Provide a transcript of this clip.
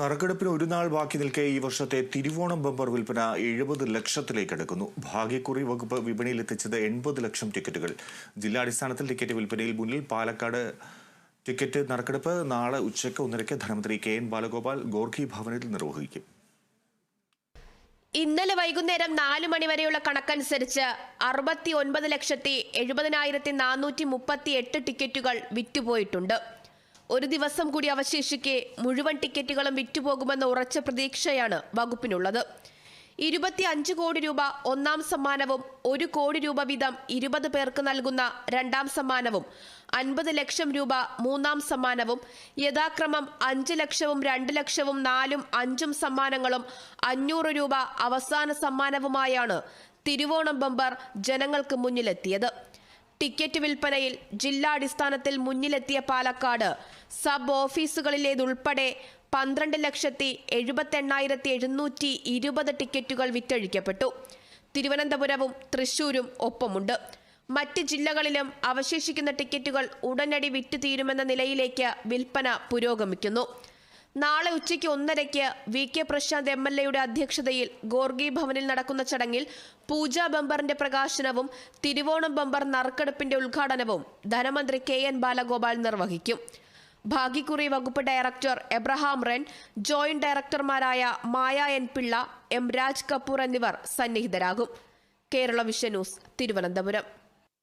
നറുക്കെടുപ്പിന് ഒരു നാൾ ബാക്കി നിൽക്കെ ഈ വർഷത്തെ തിരുവോണം ബമ്പർ വിൽപ്പന എഴുപത് ലക്ഷത്തിലേക്ക് അടുക്കുന്നു. ഭാഗ്യക്കുറി വകുപ്പ് വിപണിയിൽ എത്തിച്ചത് എൺപത് ലക്ഷം ടിക്കറ്റുകൾ. ജില്ലാടിസ്ഥാനത്തിൽ ടിക്കറ്റ് വിൽപ്പനയിൽ മുന്നിൽ പാലക്കാട് ടിക്കറ്റ് നറുക്കെടുപ്പ് നാളെ ഉച്ചയ്ക്ക് ഒന്നരയ്ക്ക് ധനമന്ത്രി കെ എൻ ബാലഗോപാൽ ഗോർഖി ഭവനിൽ നിർവഹിക്കും. ഇന്നലെ വൈകുന്നേരം നാല് മണിവരെയുള്ള കണക്കനുസരിച്ച് അറുപത്തി ഒൻപത് ലക്ഷത്തി എഴുപതിനായിരത്തി നാനൂറ്റി മുപ്പത്തി എട്ട് ടിക്കറ്റുകൾ വിറ്റുപോയിട്ടുണ്ട്. ഒരു ദിവസം കൂടി അവശേഷിക്കെ മുഴുവൻ ടിക്കറ്റുകളും വിറ്റുപോകുമെന്ന ഉറച്ച പ്രതീക്ഷയാണ് വകുപ്പിനുള്ളത്. ഇരുപത്തി അഞ്ച് കോടി രൂപ ഒന്നാം സമ്മാനവും ഒരു കോടി രൂപ വീതം ഇരുപത് പേർക്ക് നൽകുന്ന രണ്ടാം സമ്മാനവും അൻപത് ലക്ഷം രൂപ മൂന്നാം സമ്മാനവും യഥാക്രമം അഞ്ച് ലക്ഷവും രണ്ട് ലക്ഷവും നാലും അഞ്ചും സമ്മാനങ്ങളും അഞ്ഞൂറ് രൂപ അവസാന സമ്മാനവുമായാണ് തിരുവോണം ബമ്പർ ജനങ്ങൾക്ക് മുന്നിലെത്തിയത്. ടിക്കറ്റ് വിൽപ്പനയിൽ ജില്ലാടിസ്ഥാനത്തിൽ മുന്നിലെത്തിയ പാലക്കാട് സബ് ഓഫീസുകളിലേതുൾപ്പെടെ പന്ത്രണ്ട് ലക്ഷത്തി എഴുപത്തെണ്ണായിരത്തി എഴുന്നൂറ്റി ഇരുപത് ടിക്കറ്റുകൾ വിറ്റഴിക്കപ്പെട്ടു. തിരുവനന്തപുരവും തൃശൂരും ഒപ്പമുണ്ട്. മറ്റ് ജില്ലകളിലും അവശേഷിക്കുന്ന ടിക്കറ്റുകൾ ഉടനടി വിറ്റു തീരുമെന്ന നിലയിലേക്ക് വിൽപ്പന പുരോഗമിക്കുന്നു. നാളെ ഉച്ചയ്ക്ക് ഒന്നരയ്ക്ക് V K Prashanth M L എയുടെ അധ്യക്ഷതയിൽ ഗോർഗി ഭവനിൽ നടക്കുന്ന ചടങ്ങിൽ പൂജാ ബമ്പറിന്റെ പ്രകാശനവും തിരുവോണം ബമ്പർ നറുക്കെടുപ്പിന്റെ ഉദ്ഘാടനവും ധനമന്ത്രി കെ എൻ ബാലഗോപാൽ നിർവഹിക്കും. ഭാഗ്യക്കുറി വകുപ്പ് ഡയറക്ടർ എബ്രഹാം റെൻ ജോയിന്റ് ഡയറക്ടർമാരായ മായ എൻ പിള്ള എം രാജ് കപൂർ എന്നിവർ സന്നിഹിതരാകും. Kerala vision news Thiruvananthapuram.